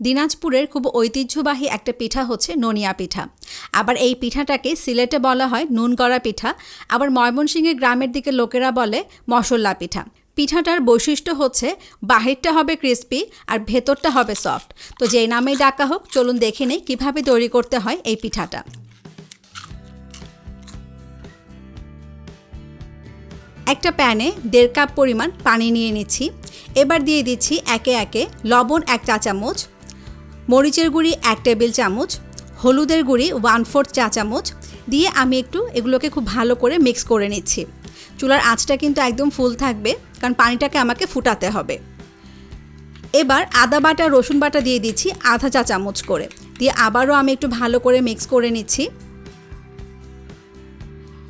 দিনাজপুরের খুব ঐতিহ্যবাহী একটা পিঠা হচ্ছে ননিয়া পিঠা। আবার এই পিঠাটাকে সিলেটে বলা হয় নুন করা পিঠা। আবার ময়মনসিংহের গ্রামের দিকে লোকেরা বলে মশলা পিঠা। পিঠাটার বৈশিষ্ট্য হচ্ছে বাহিরটা হবে ক্রিস্পি আর ভেতরটা হবে সফট। তো যেই নামেই ডাকা হোক, চলুন দেখে নেই কীভাবে তৈরি করতে হয় এই পিঠাটা। একটা প্যানে দেড় কাপ পরিমাণ পানি নিয়ে নিচ্ছি। এবার দিয়ে দিচ্ছি একে একে লবণ এক চা চামচ মরিচের গুঁড়ি এক টেবিল চামচ, হলুদের গুঁড়ি ওয়ান ফোর্থ চা চামচ দিয়ে আমি একটু এগুলোকে খুব ভালো করে মিক্স করে নিচ্ছি। চুলার আঁচটা কিন্তু একদম ফুল থাকবে, কারণ পানিটাকে আমাকে ফুটাতে হবে। এবার আদা বাটা, রসুন বাটা দিয়ে দিচ্ছি আধা চা চামচ করে। দিয়ে আবারও আমি একটু ভালো করে মিক্স করে নিচ্ছি।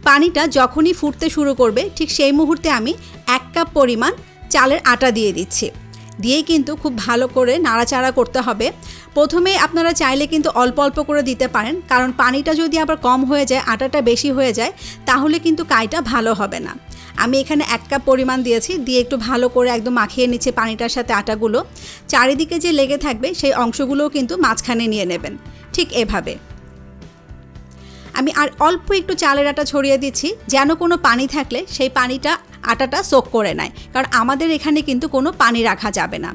পানিটা যখনই ফুটতে শুরু করবে, ঠিক সেই মুহূর্তে আমি এক কাপ পরিমাণ চালের আটা দিয়ে দিচ্ছি। দিয়েই কিন্তু খুব ভালো করে নাড়াচাড়া করতে হবে। প্রথমে আপনারা চাইলে কিন্তু অল্প অল্প করে দিতে পারেন, কারণ পানিটা যদি আবার কম হয়ে যায়, আটাটা বেশি হয়ে যায়, তাহলে কিন্তু কাইটা ভালো হবে না। আমি এখানে এক কাপ পরিমাণ দিয়েছি, দিয়ে একটু ভালো করে একদম মাখিয়ে নিচ্ছে পানিটার সাথে আটাগুলো। চারিদিকে যে লেগে থাকবে, সেই অংশগুলোও কিন্তু মাঝখানে নিয়ে নেবেন, ঠিক এভাবে। আমি আর অল্প একটু চালের আটা ছড়িয়ে দিচ্ছি, যেন কোনো পানি থাকলে সেই পানিটা আটাটা সোক করে নেয়। কারণ আমাদের এখানে কিন্তু কোনো পানি রাখা যাবে না।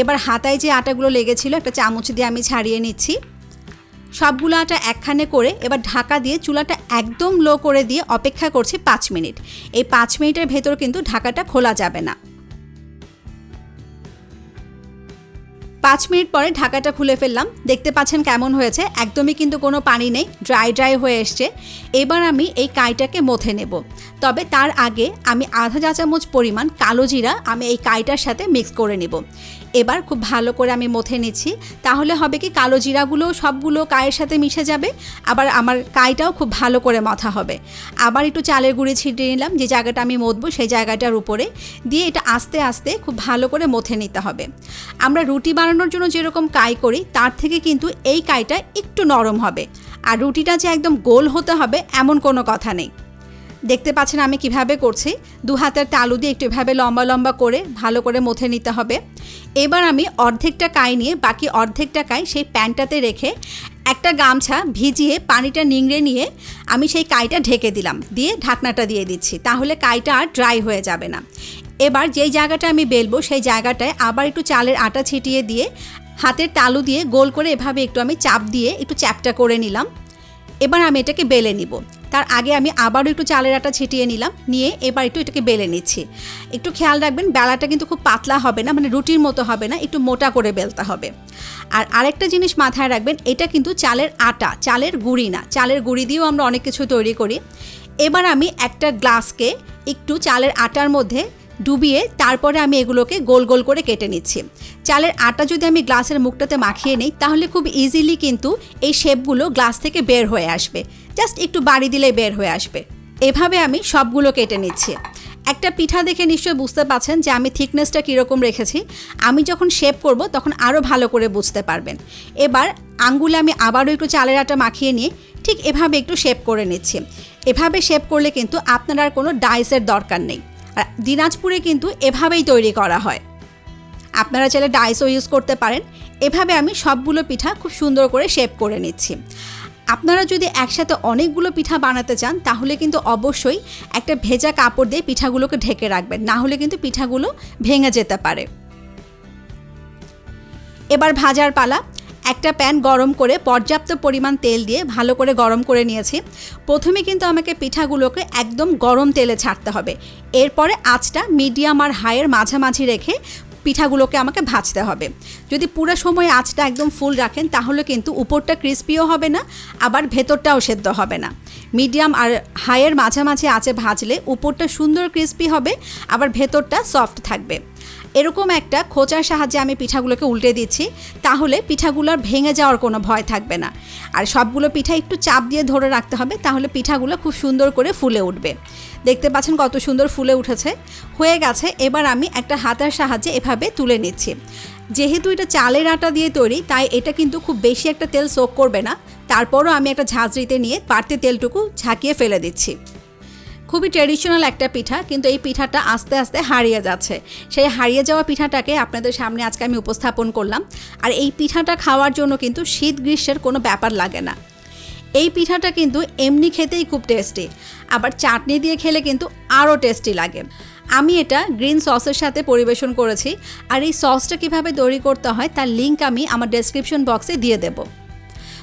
এবার হাতায় যে আটাগুলো লেগেছিল, একটা চামচ দিয়ে আমি ছাড়িয়ে নিচ্ছি। সবগুলো আটা একখানে করে এবার ঢাকা দিয়ে চুলাটা একদম লো করে দিয়ে অপেক্ষা করছি পাঁচ মিনিট। এই পাঁচ মিনিটের ভেতর কিন্তু ঢাকাটা খোলা যাবে না। পাঁচ মিনিট পরে ঢাকাটা খুলে ফেললাম। দেখতে পাচ্ছেন কেমন হয়েছে। একদমই কিন্তু কোনো পানি নেই, ড্রাই ড্রাই হয়ে এসছে। এবার আমি এই কাইটাকে মথে নেব। তবে তার আগে আমি আধা চা চামচ পরিমাণ কালো জিরা আমি এই কাইটার সাথে মিক্স করে নেব। এবার খুব ভালো করে আমি মথে নিচ্ছি। তাহলে হবে কি, কালো জিরাগুলো সবগুলো কায়ের সাথে মিশে যাবে। আবার আমার কাইটাও খুব ভালো করে মথা হবে। আবার একটু চালের গুঁড়ি ছিটিয়ে নিলাম। যে জায়গাটা আমি মথবো সেই জায়গাটার উপরে। দিয়ে এটা আস্তে আস্তে খুব ভালো করে মথে নিতে হবে। আমরা রুটি বানানোর জন্য যেরকম কাই করি, তার থেকে কিন্তু এই কাইটা একটু নরম হবে। আর রুটিটা যে একদম গোল হতে হবে, এমন কোনো কথা নেই। দেখতে পাচ্ছেন আমি কীভাবে করছি? দু হাতের তালু দিয়ে একটু এভাবে লম্বা লম্বা করে ভালো করে মথে নিতে হবে। এবার আমি অর্ধেকটা কাই নিয়ে, বাকি অর্ধেকটা কাই সেই প্যানটাতে রেখে একটা গামছা ভিজিয়ে পানিটা নিংড়ে নিয়ে আমি সেই কাইটা ঢেকে দিলাম। দিয়ে ঢাকনাটা দিয়ে দিচ্ছি। তাহলে কাইটা আর ড্রাই হয়ে যাবে না। এবার যেই জায়গাটা আমি বেলবো, সেই জায়গাটায় আবার একটু চালের আটা ছিটিয়ে দিয়ে, হাতের তালু দিয়ে গোল করে এভাবে একটু আমি চাপ দিয়ে একটু চ্যাপটা করে নিলাম। এবার আমি এটাকে বেলে নিব। তার আগে আমি আবারও একটু চালের আটা ছিটিয়ে নিলাম, নিয়ে এবার একটু এটাকে বেলে নিচ্ছি। একটু খেয়াল রাখবেন, বেলাটা কিন্তু খুব পাতলা হবে না মানে রুটির মতো হবে না, একটু মোটা করে বেলতে হবে। আর আরেকটা জিনিস মাথায় রাখবেন, এটা কিন্তু চালের আটা, চালের গুঁড়ি না, চালের গুঁড়ি দিয়েও আমরা অনেক কিছু তৈরি করি। এবার আমি একটা গ্লাসকে একটু চালের আটার মধ্যে ডুবিয়ে তারপরে আমি এগুলোকে গোল গোল করে কেটে নিচ্ছি। চালের আটা যদি আমি গ্লাসের মুখটাতে মাখিয়ে নিই, তাহলে খুব ইজিলি কিন্তু এই শেপগুলো গ্লাস থেকে বের হয়ে আসবে। জাস্ট একটু বাড়ি দিলে বের হয়ে আসবে। এভাবে আমি সবগুলো কেটে নিচ্ছি। একটা পিঠা দেখে নিশ্চয়ই বুঝতে পারছেন যে আমি থিকনেসটা কীরকম রেখেছি। আমি যখন শেপ করব, তখন আরও ভালো করে বুঝতে পারবেন। এবার আঙ্গুলে আমি আবারও একটু চালের আটা মাখিয়ে নিয়ে ঠিক এভাবে একটু শেপ করে নিচ্ছি। এভাবে শেপ করলে কিন্তু আপনার আর কোনো ডাইসের দরকার নেই। দিনাজপুরে কিন্তু এভাবেই তৈরি করা হয়। আপনারা চাইলে ডাইসও ইউজ করতে পারেন। এভাবে আমি সবগুলো পিঠা খুব সুন্দর করে শেপ করে নিচ্ছি। আপনারা যদি একসাথে অনেকগুলো পিঠা বানাতে চান, তাহলে কিন্তু অবশ্যই একটা ভেজা কাপড় দিয়ে পিঠাগুলোকে ঢেকে রাখবেন। না হলে কিন্তু পিঠাগুলো ভেঙে যেতে পারে। এবার ভাজার পালা। একটা প্যান গরম করে পর্যাপ্ত পরিমাণ তেল দিয়ে ভালো করে গরম করে নিয়েছি। প্রথমে কিন্তু আমাকে পিঠাগুলোকে একদম গরম তেলে ছাড়তে হবে। এরপরে আঁচটা মিডিয়াম আর হাইয়ের মাঝামাঝি রেখে পিঠাগুলোকে আমাকে ভাজতে হবে। যদি পুরো সময় আঁচটা একদম ফুল রাখেন, তাহলে কিন্তু উপরটা ক্রিস্পিও হবে না, আবার ভেতরটাও সেদ্ধ হবে না। মিডিয়াম আর হাইয়ের মাঝামাঝি আঁচে ভাজলে উপরটা সুন্দর ক্রিস্পি হবে, আবার ভেতরটা সফট থাকবে। এরকম একটা খোঁচার সাহায্যে আমি পিঠাগুলোকে উল্টে দিচ্ছি, তাহলে পিঠাগুলোর ভেঙে যাওয়ার কোনো ভয় থাকবে না। আর সবগুলো পিঠা একটু চাপ দিয়ে ধরে রাখতে হবে, তাহলে পিঠাগুলো খুব সুন্দর করে ফুলে উঠবে। দেখতে পাচ্ছেন কত সুন্দর ফুলে উঠেছে। হয়ে গেছে, এবার আমি একটা হাতার সাহায্যে এভাবে তুলে নিচ্ছি। যেহেতু এটা চালের আটা দিয়ে তৈরি, তাই এটা কিন্তু খুব বেশি একটা তেল সোক করবে না। তারপরও আমি একটা ঝাঁঝরিতে নিয়ে বাড়তি তেলটুকু ঝাঁকিয়ে ফেলে দিচ্ছি। খুবই ট্রেডিশনাল একটা পিঠা, কিন্তু এই পিঠাটা আস্তে আস্তে হারিয়ে যাচ্ছে। সেই হারিয়ে যাওয়া পিঠাটাকে আপনাদের সামনে আজকে আমি উপস্থাপন করলাম। আর এই পিঠাটা খাওয়ার জন্য কিন্তু শীত গ্রীষ্মের কোনো ব্যাপার লাগে না। এই পিঠাটা কিন্তু এমনি খেতেই খুব টেস্টি আবার চাটনি দিয়ে খেলে কিন্তু আরও টেস্টি লাগে। আমি এটা গ্রিন সসের সাথে পরিবেশন করেছি, আর এই সসটা কীভাবে তৈরি করতে হয় তার লিঙ্ক আমি আমার ডেসক্রিপশন বক্সে দিয়ে দেবো।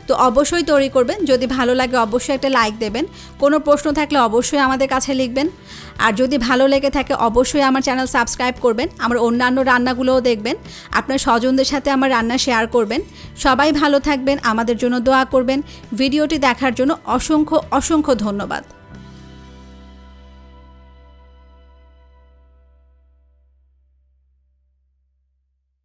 তো অবশ্যই তৈরি করবেন। যদি ভালো লাগে অবশ্যই একটা লাইক দেবেন। কোনো প্রশ্ন থাকলে অবশ্যই আমাদের কাছে লিখবেন। আর যদি ভালো লেগে থাকে অবশ্যই আমার চ্যানেল সাবস্ক্রাইব করবেন। আমার অন্যান্য রান্নাগুলোও দেখবেন। আপনার স্বজনদের সাথে আমার রান্না শেয়ার করবেন। সবাই ভালো থাকবেন, আমাদের জন্য দোয়া করবেন। ভিডিওটি দেখার জন্য অসংখ্য অসংখ্য ধন্যবাদ।